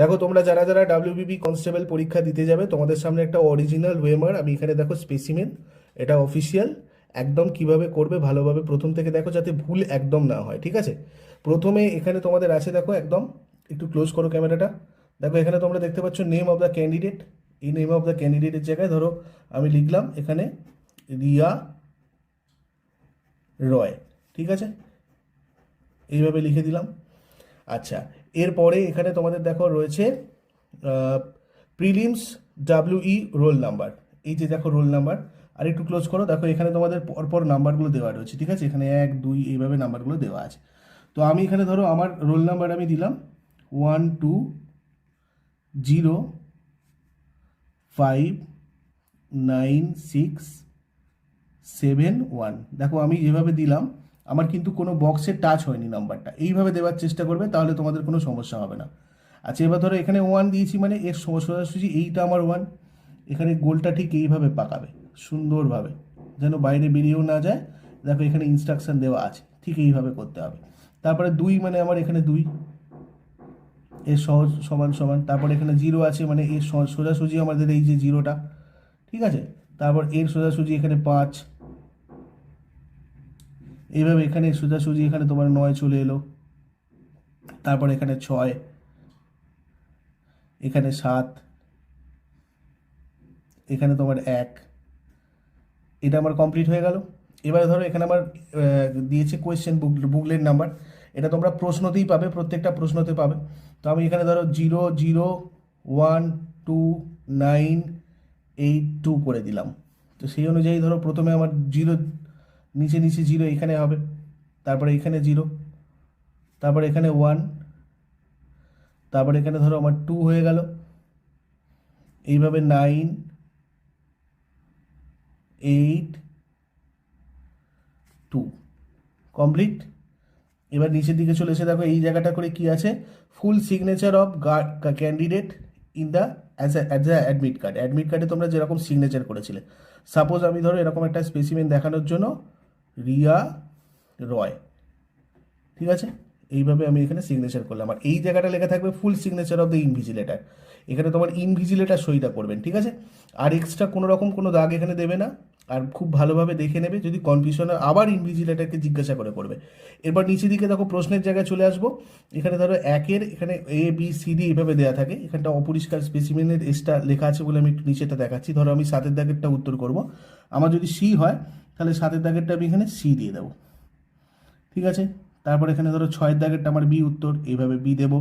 দেখো, তোমরা যারা যারা ডাব্লিউবিপি কনস্টেবল পরীক্ষা দিতে যাবে, তোমাদের সামনে একটা অরিজিনাল ওয়েমার আমি এখানে দেখো স্পেসিমেন এটা অফিসিয়াল একদম কীভাবে করবে ভালোভাবে প্রথম থেকে দেখো যাতে ভুল একদম না হয়, ঠিক আছে? প্রথমে এখানে তোমাদের আছে দেখো একদম, একটু ক্লোজ করো ক্যামেরাটা, দেখো এখানে তোমরা দেখতে পাচ্ছ নেম অফ দ্য ক্যান্ডিডেট এই নেম অফ দ্য ক্যান্ডিডেটের জায়গায় ধরো, আমি লিখলাম এখানে রিয়া রয়, ঠিক আছে? এইভাবে লিখে দিলাম। আচ্ছা এরপরে এখানে তোমাদের দেখো রয়েছে prelims W E roll number এই যে দেখো রোল নাম্বার আর একটু ক্লোজ করো, দেখো এখানে তোমাদের পরপর নাম্বারগুলো দেওয়া রয়েছে, ঠিক আছে? এখানে এক, দুই, এইভাবে নাম্বারগুলো দেওয়া আছে। তো আমি এখানে ধরো আমার রোল নাম্বার আমি দিলাম one two zero five nine six seven one দেখো আমি যেভাবে দিলাম আমার কিন্তু কোনো বক্সে টাচ হয়নি নাম্বারটা এইভাবে দেওয়ার চেষ্টা করবে, তাহলে তোমাদের কোনো সমস্যা হবে না। আচ্ছা এবার ধরো এখানে ওয়ান দিয়েছি মানে এর সোজাসুজি এইটা আমার ওয়ান এখানে গোলটা ঠিক এইভাবে পাকাবে, সুন্দরভাবে, যেন বাইরে বেরিয়েও না যায়। দেখো, এখানে ইনস্ট্রাকশন দেওয়া আছে, ঠিক এইভাবে করতে হবে। তারপরে দুই মানে আমার এখানে দুই। এর সহজ, সমান সমান। তারপর এখানে জিরো আছে মানে এর সোজাসুজি আমাদের এই যে জিরোটা ঠিক আছে? তারপর এর সোজাসুজি এখানে পাঁচ। এইভাবে এখানে সোজাসুজি এখানে তোমার নয় চলে এলো। তারপর এখানে ছয়, এখানে সাত, এখানে তোমার এক। এটা আমার কমপ্লিট হয়ে গেল। এবারে ধরো এখানে আমার দিয়েছে কোয়েশ্চেন বুক বুকলেট নাম্বার এটা তোমরা প্রশ্নতেই পাবে, প্রত্যেকটা প্রশ্নতে পাবে। তো আমি এখানে ধরো zero zero one two nine eight two করে দিলাম। তো সেই অনুযায়ী ধরো প্রথমে আমার জিরো নিচে নিচে জিরো এখানে হবে। তারপরে এখানে জিরো তারপরে এখানে ওয়ান তারপরে এখানে ধরো আমার টু হয়ে গেল। এইভাবে নাইন এইট টু কমপ্লিট এবার নিচের দিকে চলে এসে দেখো, এই জায়গাটা করে কি আছে? Full signature of candidate in the as as a admit card admit কার্ডে তোমরা যেরকম সিগনেচার করেছিলে। সাপোজ আমি ধরো এরকম একটা স্পেসিমেন দেখানোর জন্য রিয়া রয়। ঠিক আছে? এইভাবে আমি এখানে সিগনেচার করলাম। আর এই জায়গাটা লেখা থাকবে full signature of the invigilator এখানে তোমার ইনভিজিলেটার সইটা করবেন, ঠিক আছে? আর এক্সট্রা কোনো রকম কোনো দাগ এখানে দেবে না। আর খুব ভালোভাবে দেখে নেবে, যদি কনফিউশন আবার ইনভিজিলেটারকে জিজ্ঞাসা করে করবে। এরপর নিচে দিকে দেখো প্রশ্নের জায়গায় চলে আসব। এখানে ধরো একের এখানে এ বি সি ডি এভাবে দেওয়া থাকে। এখানটা অপরিষ্কার স্পেসিমেনের এসটা লেখা আছে বলে আমি একটু নিচেটা দেখাচ্ছি। ধরো আমি সাতের দাগেরটা উত্তর করব। আমার যদি সি হয় তাহলে সাতের দাগেরটা আমি এখানে সি দিয়ে দেবো। ঠিক আছে? তারপর এখানে ধরো ছয়ের দাগেরটা আমার বি উত্তর, এইভাবে বি দেবো।